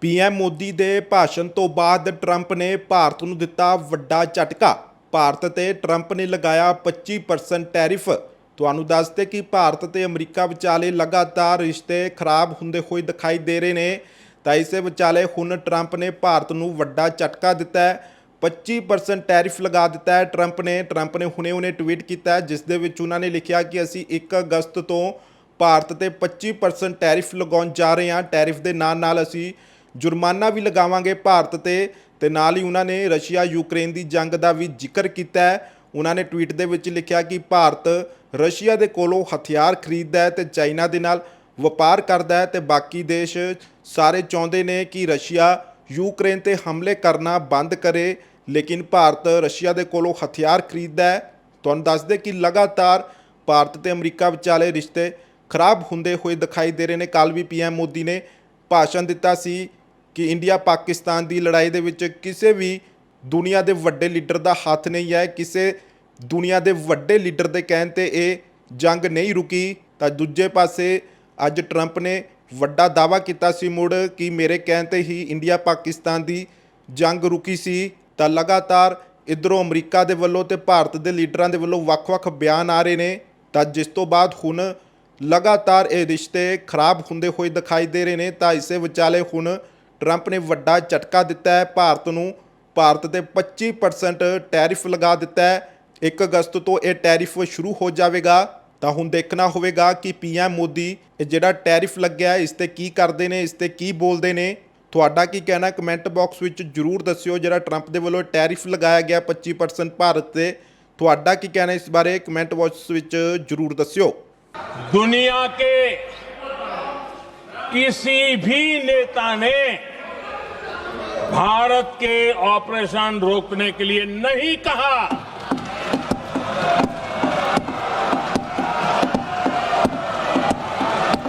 PM Modi ਦੇ ਭਾਸ਼ਣ ਤੋਂ ਬਾਅਦ ਟਰੰਪ ਨੇ ਭਾਰਤ ਨੂੰ ਦਿੱਤਾ ਵੱਡਾ ਝਟਕਾ। ਭਾਰਤ ਤੇ ਟਰੰਪ ਨੇ ਲਗਾਇਆ 25% ਟੈਰਿਫ। ਤੁਹਾਨੂੰ ਦੱਸਦੇ ਕਿ ਭਾਰਤ ਤੇ ਅਮਰੀਕਾ ਵਿਚਾਲੇ ਲਗਾਤਾਰ ਰਿਸ਼ਤੇ ਖਰਾਬ ਹੁੰਦੇ ਹੋਏ ਦਿਖਾਈ ਦੇ ਰਹੇ ਨੇ। ਤਾਂ ਇਸੇ ਵਿਚਾਲੇ ਹੁਣ ਟਰੰਪ ਨੇ ਭਾਰਤ ਨੂੰ ਵੱਡਾ ਝਟਕਾ ਦਿੱਤਾ ਹੈ। 25% ਟੈਰਿਫ ਲਗਾ ਦਿੱਤਾ ਹੈ ਟਰੰਪ ਨੇ। ਟਰੰਪ ਨੇ ਹੁਣੇ-ਹੁਣੇ ਟਵੀਟ ਕੀਤਾ ਜਿਸ ਦੇ ਵਿੱਚ ਉਹਨਾਂ ਨੇ ਲਿਖਿਆ ਕਿ ਅਸੀਂ 1 ਅਗਸਤ ਤੋਂ ਭਾਰਤ ਤੇ 25% ਟੈਰਿਫ ਲਗਾਉਣ ਜਾ ਰਹੇ ਹਾਂ। ਟੈਰਿਫ ਦੇ ਨਾਲ ਨਾਲ ਅਸੀਂ ਜੁਰਮਾਨਾ ਵੀ ਲਗਾਵਾਂਗੇ ਭਾਰਤ ਤੇ ਤੇ ਨਾਲ ਹੀ ਉਹਨਾਂ ਨੇ ਰਸ਼ੀਆ ਯੂਕਰੇਨ ਦੀ ਜੰਗ ਦਾ ਵੀ ਜ਼ਿਕਰ ਕੀਤਾ ਹੈ। ਉਹਨਾਂ ਨੇ ਟਵੀਟ ਦੇ ਵਿੱਚ ਲਿਖਿਆ ਕਿ ਭਾਰਤ ਰਸ਼ੀਆ ਦੇ ਕੋਲੋਂ ਹਥਿਆਰ ਖਰੀਦਦਾ ਹੈ ਤੇ ਚਾਈਨਾ ਦੇ ਨਾਲ ਵਪਾਰ ਕਰਦਾ ਹੈ ਤੇ ਬਾਕੀ ਦੇਸ਼ ਸਾਰੇ ਚਾਹੁੰਦੇ ਨੇ ਕਿ ਰਸ਼ੀਆ ਯੂਕਰੇਨ ਤੇ ਹਮਲੇ ਕਰਨਾ ਬੰਦ ਕਰੇ, ਲੇਕਿਨ ਭਾਰਤ ਰਸ਼ੀਆ ਦੇ ਕੋਲੋਂ ਹਥਿਆਰ ਖਰੀਦਦਾ ਹੈ। ਤੁਹਾਨੂੰ ਦੱਸਦੇ ਕਿ ਲਗਾਤਾਰ ਭਾਰਤ ਤੇ ਅਮਰੀਕਾ ਵਿਚਾਲੇ ਰਿਸ਼ਤੇ ਖਰਾਬ ਹੁੰਦੇ ਹੋਏ ਦਿਖਾਈ ਦੇ ਰਹੇ ਨੇ। ਕੱਲ ਵੀ ਪੀਐਮ ਮੋਦੀ ਨੇ ਭਾਸ਼ਣ ਦਿੱਤਾ ਸੀ ਕਿ ਇੰਡੀਆ ਪਾਕਿਸਤਾਨ ਦੀ ਲੜਾਈ ਦੇ ਵਿੱਚ ਕਿਸੇ ਵੀ ਦੁਨੀਆ ਦੇ ਵੱਡੇ ਲੀਡਰ ਦਾ ਹੱਥ ਨਹੀਂ ਹੈ ਕਿਸੇ ਦੁਨੀਆ ਦੇ ਵੱਡੇ ਲੀਡਰ ਦੇ ਕਹਿਣ ਤੇ ਇਹ ਜੰਗ ਨਹੀਂ ਰੁਕੀ, ਤਾਂ ਦੂਜੇ ਪਾਸੇ ਅੱਜ ਟਰੰਪ ਨੇ ਵੱਡਾ ਦਾਵਾ ਕੀਤਾ ਸੀ ਮੁੜ ਕਿ ਮੇਰੇ ਕਹਿਣ ਤੇ ਹੀ ਇੰਡੀਆ ਪਾਕਿਸਤਾਨ ਦੀ ਜੰਗ ਰੁਕੀ ਸੀ। ਤਾਂ ਲਗਾਤਾਰ ਇਧਰੋਂ ਅਮਰੀਕਾ ਦੇ ਵੱਲੋਂ ਤੇ ਭਾਰਤ ਦੇ ਲੀਡਰਾਂ ਦੇ ਵੱਲੋਂ ਵੱਖ-ਵੱਖ ਬਿਆਨ ਆ ਰਹੇ ਨੇ। ਤਾਂ ਜਿਸ ਤੋਂ ਬਾਅਦ ਹੁਣ ਲਗਾਤਾਰ ਇਹ ਰਿਸ਼ਤੇ ਖਰਾਬ ਹੁੰਦੇ ਹੋਏ ਦਿਖਾਈ ਦੇ ਰਹੇ ਨੇ, ਤਾਂ ਇਸੇ ਵਿਚਾਲੇ ਹੁਣ ਟਰੰਪ ਨੇ ਵੱਡਾ ਝਟਕਾ ਦਿੱਤਾ ਹੈ। ਭਾਰਤ ਨੂੰ, ਭਾਰਤ ਤੇ 25% ਟੈਰਿਫ ਲਗਾ ਦਿੱਤਾ ਹੈ। 1 ਅਗਸਤ ਤੋਂ ਇਹ ਟੈਰਿਫ ਸ਼ੁਰੂ ਹੋ ਜਾਵੇਗਾ। ਤਾਂ ਹੁਣ ਦੇਖਣਾ ਹੋਵੇਗਾ ਕਿ ਪੀਐਮ ਮੋਦੀ ਇਹ ਜਿਹੜਾ ਟੈਰਿਫ ਲੱਗਿਆ, ਇਸ ਤੇ ਕੀ ਕਰਦੇ ਨੇ, ਇਸ ਤੇ ਕੀ ਬੋਲਦੇ ਨੇ। ਤੁਹਾਡਾ ਕੀ ਕਹਿਣਾ ਕਮੈਂਟ ਬਾਕਸ ਵਿੱਚ ਜਰੂਰ ਦੱਸਿਓ। ਜਿਹੜਾ ਟਰੰਪ ਦੇ ਵੱਲੋਂ ਟੈਰਿਫ ਲਗਾਇਆ ਗਿਆ 25% ਭਾਰਤ ਤੇ, ਤੁਹਾਡਾ ਕੀ ਕਹਿਣਾ ਇਸ ਬਾਰੇ? ਕਮੈਂਟ ਬਾਕਸ ਵਿੱਚ ਜਰੂਰ ਦੱਸਿਓ। ਦੁਨੀਆ ਕੇ किसी भी नेता ने भारत के ऑपरेशन रोकने के लिए नहीं कहा